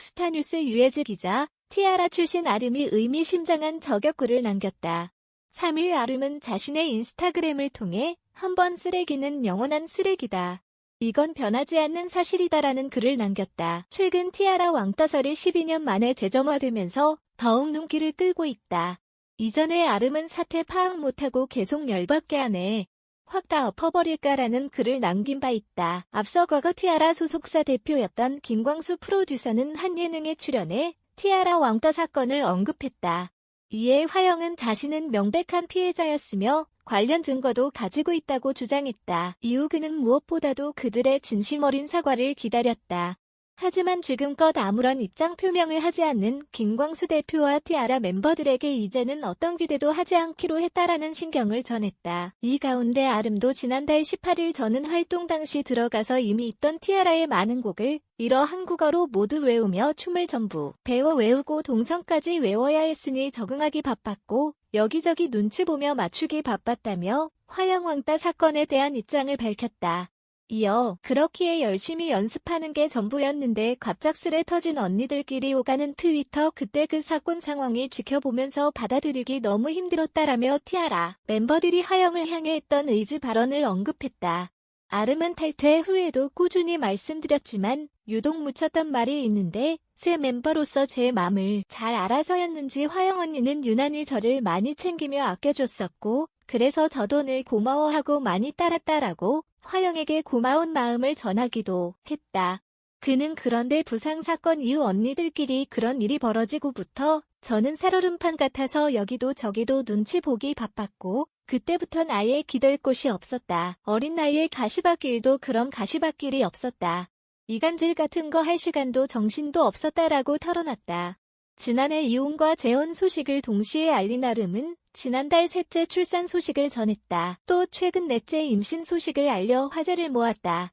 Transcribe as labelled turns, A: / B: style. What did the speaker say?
A: 스타뉴스 유해즈 기자, 티아라 출신 아름이 의미심장한 저격글을 남겼다. 3일 아름은 자신의 인스타그램을 통해 한 번 쓰레기는 영원한 쓰레기다. 이건 변하지 않는 사실이다라는 글을 남겼다. 최근 티아라 왕따설이 12년 만에 재점화되면서 더욱 눈길을 끌고 있다. 이전에 아름은 사태 파악 못하고 계속 열받게 하네. 확 다 엎어버릴까라는 글을 남긴 바 있다. 앞서 과거 티아라 소속사 대표였던 김광수 프로듀서는 한 예능에 출연해 티아라 왕따 사건을 언급했다. 이에 화영은 자신은 명백한 피해자였으며 관련 증거도 가지고 있다고 주장했다. 이후 그는 무엇보다도 그들의 진심 어린 사과를 기다렸다. 하지만 지금껏 아무런 입장 표명을 하지 않는 김광수 대표와 티아라 멤버들에게 이제는 어떤 기대도 하지 않기로 했다라는 신경을 전했다. 이 가운데 아름도 지난달 18일 저는 활동 당시 들어가서 이미 있던 티아라의 많은 곡을 일어 한국어로 모두 외우며 춤을 전부 배워 외우고 동성까지 외워야 했으니 적응하기 바빴고 여기저기 눈치 보며 맞추기 바빴다며 화영왕따 사건에 대한 입장을 밝혔다. 이어 그렇기에 열심히 연습하는 게 전부였는데 갑작스레 터진 언니들끼리 오가는 트위터 그때 그 사건 상황이 지켜보면서 받아들이기 너무 힘들었다라며 티아라 멤버들이 화영을 향해 했던 의지 발언을 언급했다. 아름은 탈퇴 후에도 꾸준히 말씀드렸지만 유독 묻혔던 말이 있는데 새 멤버로서 제 맘을 잘 알아서였는지 화영 언니는 유난히 저를 많이 챙기며 아껴줬었고 그래서 저도 늘 고마워하고 많이 따랐다라고 화영에게 고마운 마음을 전하기도 했다. 그는 그런데 부상 사건 이후 언니들끼리 그런 일이 벌어지고부터 저는 살얼음판 같아서 여기도 저기도 눈치 보기 바빴고 그때부턴 아예 기댈 곳이 없었다. 어린 나이에 가시밭길도 그럼 가시밭길이 없었다. 이간질 같은 거 할 시간도 정신도 없었다라고 털어놨다. 지난해 이혼과 재혼 소식을 동시에 알린 아름은 지난달 셋째 출산 소식을 전했다. 또 최근 넷째 임신 소식을 알려 화제를 모았다.